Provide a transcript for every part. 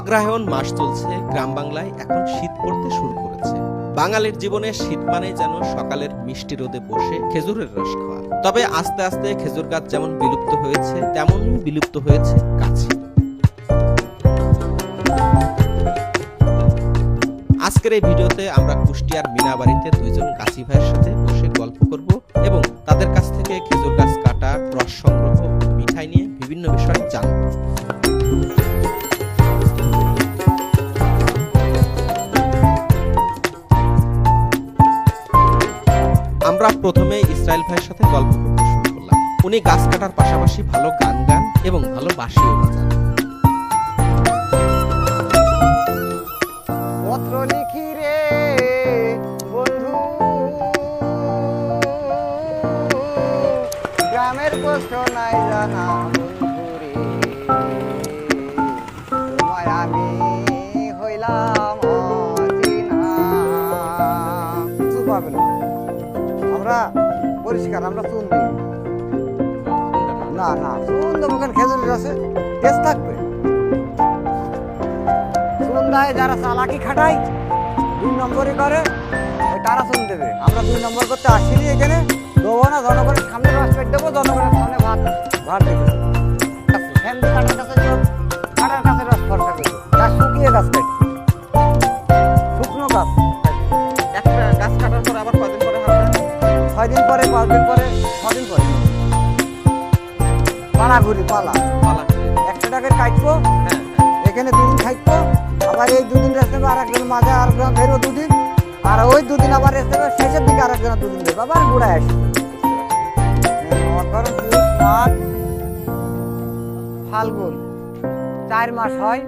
অগ্রহায়ণ মাস চলছে, গ্রাম বাংলায় এখন শীত পড়তে শুরু করেছে। বাঙালির জীবনে শীত মানেই যেন সকালের মিষ্টি রোদে বসে খেজুরের রস খাওয়া। তবে আস্তে আস্তে খেজুর গাছ যেমন বিলুপ্ত হয়েছে, তেমনই বিলুপ্ত হয়েছে গাছি। আজকের এই ভিডিওতে আমরা কুষ্টিয়ার মিনাবাড়িতে দুইজন গাছি ভাইয়ের সাথে বসে গল্প করব এবং তাদের কাছ থেকে খেজুর গাছ কাটা, রস সংগ্রহ মিঠাই নিয়ে বিভিন্ন বিষয় জানব। প্রথমে ইসরায়েল ভাইয়ের সাথে গল্প করতে শুরু করলাম। উনি গাছ কাটার পাশাপাশি ভালো গান গান এবং ভালো বাঁশিও বাজান। পত্র লিখি রে গ্রামের কষ্ট নাই আমরা পরিষ্কার, আমরা চুন দিই না না চুন দেবো কেন খেজুর রসে টেস্ট থাকবে। চুন দেয় যারা চালাকি খাটায়, দুই নম্বরই করে তারা চুন দেবে। আমরা দুই নম্বর করতে আসিনি এখানে। দেবো না, জনগণের সামনে রস পেট দেবো, জনগণের সামনে ভাত ভাত দেবো। পালা ঘুরি পালা। পালা করে। টাকার কাটবো হ্যাঁ এখানে দুদিন থাকব আবার এই দুদিন রেস্ট নেবে আর একজন মাঝে আর একজন ফেরো দুদিন। আর ওই দুদিন আবার রেস্ট নেবে শেষের দিকে আর একজন দুদিন। দেবে আবার ঘুরায় আসি। ধরুন পুষ মাঘ ফাল্গুন চার মাস হয়।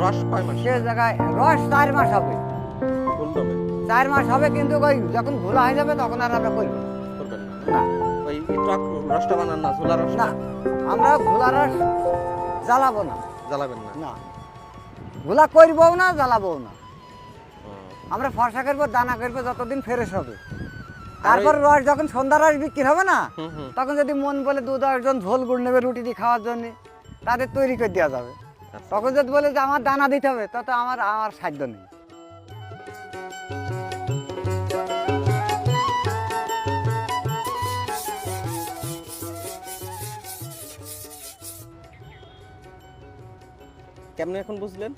রস কয় মাস? সে জায়গায় রস চার মাস হবে। চার মাস হবে কিন্তু যখন ঘোলা হয়ে যাবে তখন আর আমরা করব না। ওই টক রসটা বানান না ঝোলা রস। না আমরা ঘোলা রস জ্বালাবো না। জ্বালাবেন না? না। করব না জ্বালাবো না। আমরা ফর্সা করব দানা করব যতদিন ফ্রেশ হবে। তারপর রস যখন সন্ধ্যা রস বিক্রি হবে না তখন যদি মন বলে দু দশজন ঝোল গুড় নেবে রুটি দিয়ে খাওয়ার জন্য তাদের তৈরি করে দেওয়া যাবে। আচ্ছা। তখন যদি বলে যে আমার দানা দিতে হবে তত আমার আমার সাধ্য নেই। কেমনে এখন বুঝলেন?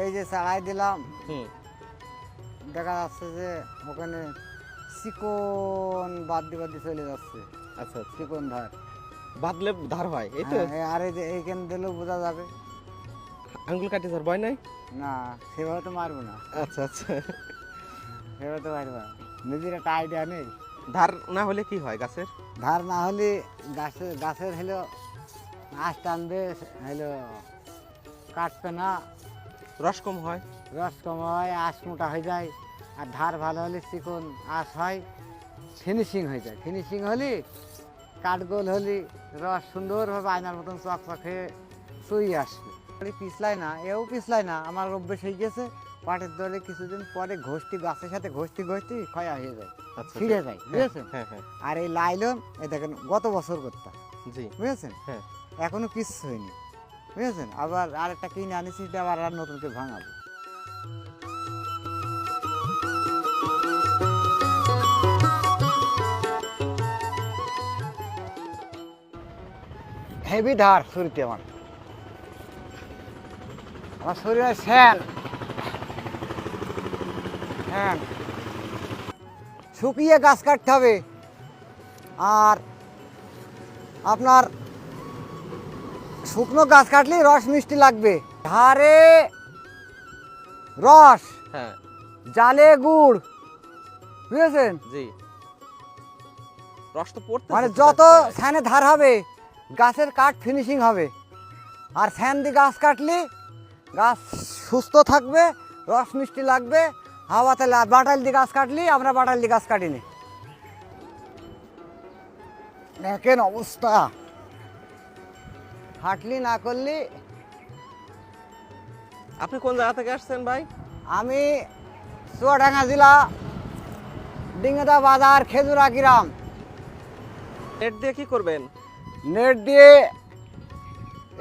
এই যে চালাই দিলাম। হুম। দেখা যাচ্ছে যে ওখানে চিকন বাদ দিয়ে বাদ দিয়ে চলে যাচ্ছে। আচ্ছা আচ্ছা। চিকন ধার। বাদলে ধার হয় এই তো? হ্যাঁ, আর এই যে এইখানে দিলেও বোঝা যাবে। আঙ্গুল কাটি ধার ভয় নাই? না সেভাবে তো মারবো না। আচ্ছা আচ্ছা। সেভাবে তো মারবো না। নিজের একটা আইডিয়া নেই। ধার না হলে কি হয় গাছের? ধার না হলে গাছের গাছের হলো আঁশ টানবে হলো কাটবে না। রস কম হয়? রস কম হয় আঁশ মোটা হয়ে যায় আর ধার ভালো হলে চিকন আঁশ হয় ফিনিশিং হয়ে যায়। ফিনিশিং হলে কাঠগোল হলে রস সুন্দরভাবে আয়নার মতন চকচকে চুই আসবে। পিছলায় না এও পিছলায় না আমার অভ্যেস হয়ে গেছে পাটের দলে কিছুদিন পরে ঘষটি গাছের সাথে ঘষটি ঘষটি ক্ষয়া হয়ে যায় আচ্ছা ছিঁড়ে যায় বুঝেছেন? হ্যাঁ হ্যাঁ আর এই লাইলন এ দেখেন গত বছর করতাম জি। বুঝেছেন? হ্যাঁ। এখনও কিচ্ছু হয়নি। বুঝেছেন? আবার আরেকটা কিনে আনিছি, এটা আবার আর নতুন করে ভাঙাবো। হেভি ধার শরীরতে আমার। আমার শরীরে স্যান। হ্যাঁ শুকিয়ে গাছ কাটতে হবে। আর আপনার শুকনো গাছ কাটলে রস মিষ্টি লাগবে। ধারে রস হ্যাঁ। জালে গুড় বুঝেছেন? জি। রস তো পড়তে মানে যত ফ্যানে ধার হবে গাছের কাঠ ফিনিশিং হবে। আর ফ্যান দিয়ে গাছ কাটলে গাছ সুস্থ থাকবে রস মিষ্টি লাগবে। হাওয়াতে বাটাল দিয়ে গাছ কাটলি আমরা বাটাল দিয়ে গাছ কাটিনি। দেখেন অবস্থা। হাঁটলি না করলি? আপনি কোন জায়গা থেকে আসছেন ভাই? আমি চুয়াডাঙ্গা জেলা ডিঙ্গদা বাজার খেজুরা গ্রাম। নেট দিয়ে কি করবেন? নেট দিয়ে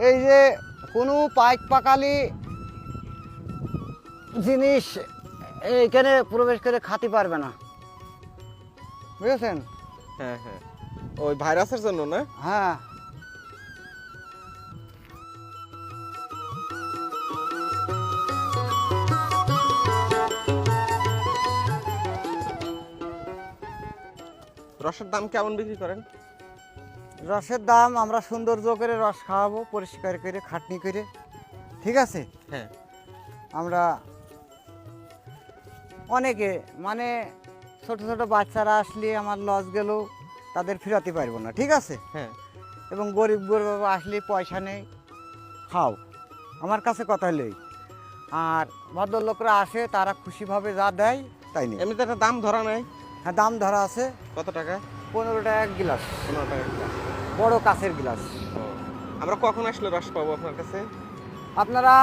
এই যে কোনো পাইক পাকালি জিনিস এইখানে প্রবেশ করে খাতে পারবে না। বুঝেছেন? হ্যাঁ হ্যাঁ। ওই ভাইরাসের জন্য না? হ্যাঁ। রসের দাম কেমন বিক্রি করেন? রসের দাম আমরা সৌন্দর্য করে রস খাওয়াবো পরিষ্কার করে খাটনি করে। ঠিক আছে? হ্যাঁ। আমরা অনেকে মানে ছোট ছোট বাচ্চারা আসলে আমার লস গেল তাদের ফেরাতে পারব না ঠিক আছে? হ্যাঁ। এবং গরিব গরিব বাবা আসলে পয়সা নেই খাও। আমার কাছে কথা হলেই আর ভদ্রলোকরা আসে তারা খুশিভাবে যা দেয় তাই নেই। এমনিতে একটা দাম ধরা নাই। হ্যাঁ দাম ধরা আছে। কত টাকা? পনেরো টাকা এক গিলাস। পনেরো টাকা। বড় কাছের গিলাস। আমরা কখন আসলে রস পাবো আপনার কাছে? আপনারা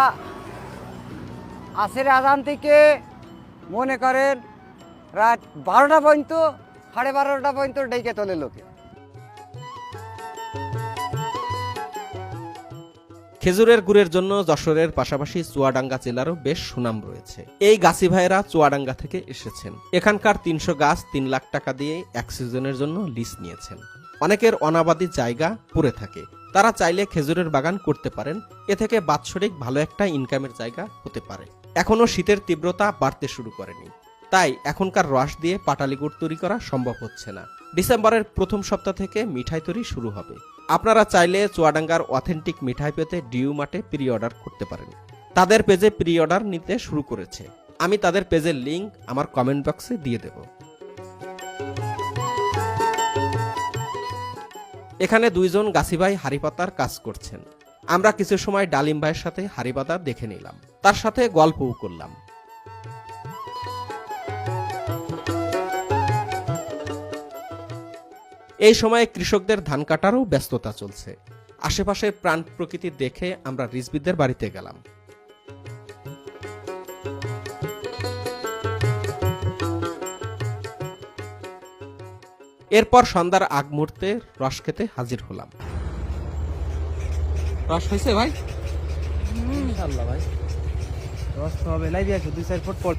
আসের আজান থেকে মনে করেন রাত বারোটা পর্যন্ত সাড়ে বারোটা পর্যন্ত ডেকে তোলে লোকে। খেজুরের গুড়ের জন্য যশোরের পাশাপাশি চুয়াডাঙ্গা জেলারও বেশ সুনাম রয়েছে। এই গাছি ভাইয়েরা চুয়াডাঙ্গা থেকে এসেছেন। এখানকার তিনশো গাছ তিন লাখ টাকা দিয়ে এক সিজনের জন্য লিজ নিয়েছেন। অনেকের অনাবাদি জায়গা পড়ে থাকে। তারা চাইলে খেজুরের বাগান করতে পারেন। এ থেকে বাৎসরিক ভালো একটা ইনকামের জায়গা হতে পারে। এখনও শীতের তীব্রতা বাড়তে শুরু করেনি। তাই এখনকার রস দিয়ে পাটালি গুড় তৈরি করা সম্ভব হচ্ছে না। ডিসেম্বরের প্রথম সপ্তাহ থেকে মিঠাই তৈরি শুরু হবে। আপনারা চাইলে চুয়াডাঙ্গার অথেন্টিক মিঠাই পেতে ডিউ মাঠে প্রি অর্ডার করতে পারেন। তাদের পেজে প্রি অর্ডার নিতে শুরু করেছে। আমি তাদের পেজের লিঙ্ক আমার কমেন্ট বক্সে দিয়ে দেব। এখানে দুইজন গাছিভাই হারিপাতার কাজ করছেন। আমরা কিছু সময় ডালিম ভাইয়ের সাথে হারিপাতা দেখে নিলাম। তার সাথে গল্পও করলাম। এই সময়ে কৃষকদের ধান কাটারও ব্যস্ততা চলছে। আশেপাশের প্রাণ প্রকৃতি দেখে আমরা রিজবিদের বাড়িতে গেলাম। এরপর সন্ধ্যার আগ মুহূর্তে রস খেতে হাজির হলাম। রস হয়েছে ভাই? ইনশাআল্লাহ ভাই। রস তো হবে। লাই দিয়েছ দুই চার ফুট পর।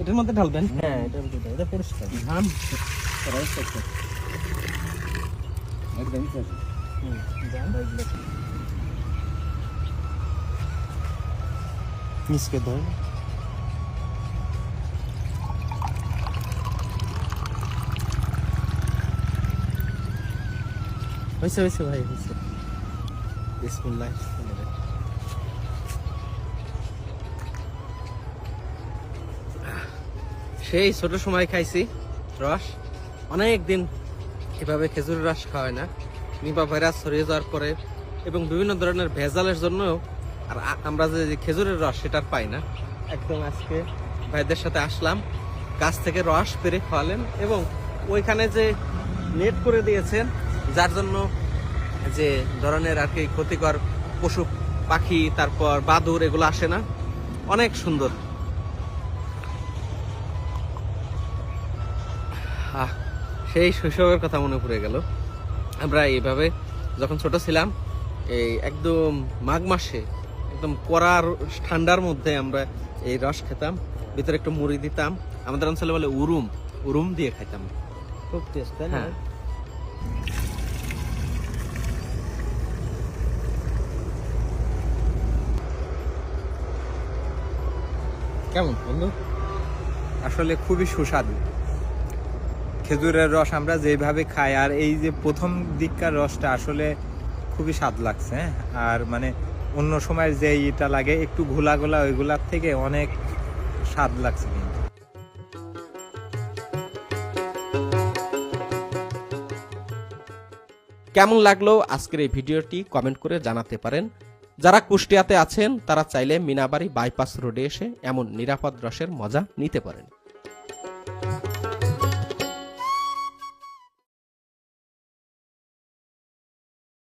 এটার মধ্যে ঢালবেন? হ্যাঁ এটার মধ্যে এটা পরিষ্কার। ধান? একদম মিসকে ধর। হয়েছে হয়েছে ভাই, হয়েছে। বিসমুল্লাহ সেই ছোট সময় খাইছি, রস। অনেক দিন এভাবে খেজুরের রস খাওয়া হয় না। নিপা ভাইরাস ছড়িয়ে যাওয়ার পরে এবং বিভিন্ন ধরনের ভেজালের জন্য আর আমরা যে যে খেজুরের রস সেটা পাই না। একদম আজকে ভাইদের সাথে আসলাম। গাছ থেকে রস পেরে খাওয়ালেন এবং ওইখানে যে নেট করে দিয়েছেন যার জন্য যে ধরনের আর কি ক্ষতিকর পশু পাখি তারপর বাদুর এগুলো আসে না। অনেক সুন্দর। আহ, সেই শৈশবের কথা মনে পড়ে গেল। আমরা এইভাবে যখন ছোট ছিলাম এই একদম মাঘ মাসে একদম কড়া ঠান্ডার মধ্যে আমরা এই রস খেতাম ভিতরে একটু মুড়ি দিতাম। আমাদের অঞ্চলে বলে উরুম উরুম দিয়ে খাইতাম। খুব টেস্ট হ্যাঁ। কেমন বন্ধু? আসলে খুবই সুস্বাদু। খেজুরের রস আমরা যেভাবে খাই, আর এই যে প্রথম দিককার রসটা আসলে খুবই স্বাদ লাগছে হ্যাঁ? আর মানে অন্য সময় যে এটা লাগে, একটু ঘোলা গোলা ওইগুলার থেকে অনেক স্বাদ লাগছে কিন্তু। কেমন লাগল আজকের এই ভিডিওটি কমেন্ট করে জানাতে পারেন। যারা কুষ্টিয়াতে আছেন, তারা চাইলে মিনাবাড়ি বাইপাস রোডে এসে এমন নিরাপদ রসের মজা নিতে পারেন।